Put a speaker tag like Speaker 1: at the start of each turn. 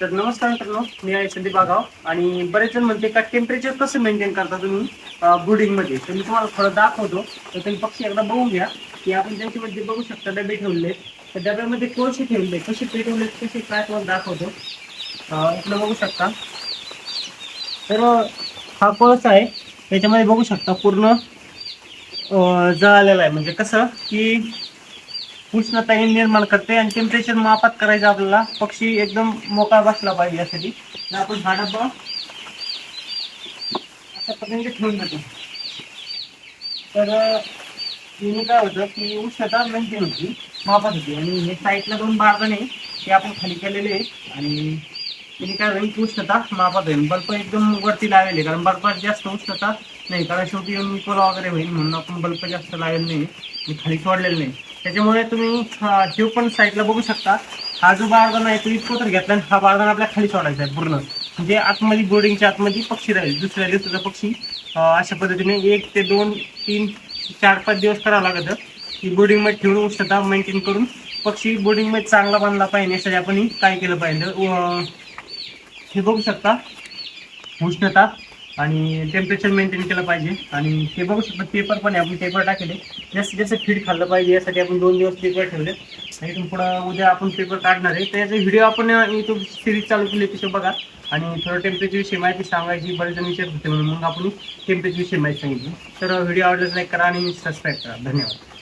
Speaker 1: तर नमस्कार मित्रांनो मी आहे संदीप बागाव आणि बरेच जण म्हणते का टेम्परेचर कसं मेंटेन करता तुम्ही ब्रुडिंगमध्ये तर मी तुम्हाला थोडं दाखवतो. तर तुम्ही पक्षी एकदा बघून घ्या की आपण त्यांच्यामध्ये बघू शकता डबे ठेवले तर डब्यामध्ये कोळसे ठेवले कसे पेटवले कसे काय तुम्हाला दाखवतो. इकडं बघू शकता. तर हा कोळसा आहे. त्याच्यामध्ये बघू शकता पूर्ण जळालेला आहे. म्हणजे कसं की उष्णता हे निर्माण करते आणि टेम्परेचर मापात करायचं आपल्याला. पक्षी एकदम मोकळा बसला पाहिजे यासाठी. आपण हा डब्बा अशा पद्धतीने ठेवून देतो. तर तिने काय होतं की उष्णता मेंटेन होती मापात होती. आणि हे साईडला दोन बारदाणे आहे, ते आपण खाली केलेले आहे आणि तिने काय होईल की उष्णता मापात होईल बल्ब एकदम वरती लावलेले कारण बल्बात जास्त उष्णता नाही. कारण शेवटी येऊन निकोला वगैरे होईल. म्हणून आपण बल्ब जास्त लावलेले नाही. खाली सोडलेलं नाही. त्याच्यामुळे तुम्ही जीव पण साईडला बघू शकता. हा जो बारदाना आहे तो इतकं तर घेतला हा बारदाना आपल्या खाली सोडायचा आहे पूर्ण. म्हणजे आतमध्ये बोर्डिंगच्या आतमध्ये पक्षी राहील दुसऱ्या दिवसाचा पक्षी अशा पद्धतीने एक ते दोन तीन चार पाच दिवस करावं लागतं. की बोर्डिंगमध्ये ठेवून उष्णता मेंटेन करून पक्षी बोर्डिंगमध्ये चांगला बांधला पाहिजे यासाठी आपण काय केलं पाहिजे. हे बघू शकता. उष्णता. आणि टेम्परेचर मेंटेन केलं पाहिजे. आणि ते बघू शकतो पेपर पण आहे आपण पेपर टाकले. जास्तीत जास्त फीड खाल्लं पाहिजे यासाठी आपण दोन दिवस पेपर ठेवले. आणि इथून पुढं उद्या आपण पेपर काढणार आहे. त्याचा व्हिडिओ आपण युट्यूब सिरीज चालू केली तिथे बघा. आणि थोडं टेम्परेचर विषयी माहिती सांगायची बरेच जण विचारत होते म्हणून. मग आपण टेम्परेचर विषयी माहिती सांगितली. तर व्हिडिओ आवडल्यास लाईक करा आणि सबस्क्राईब करा. धन्यवाद.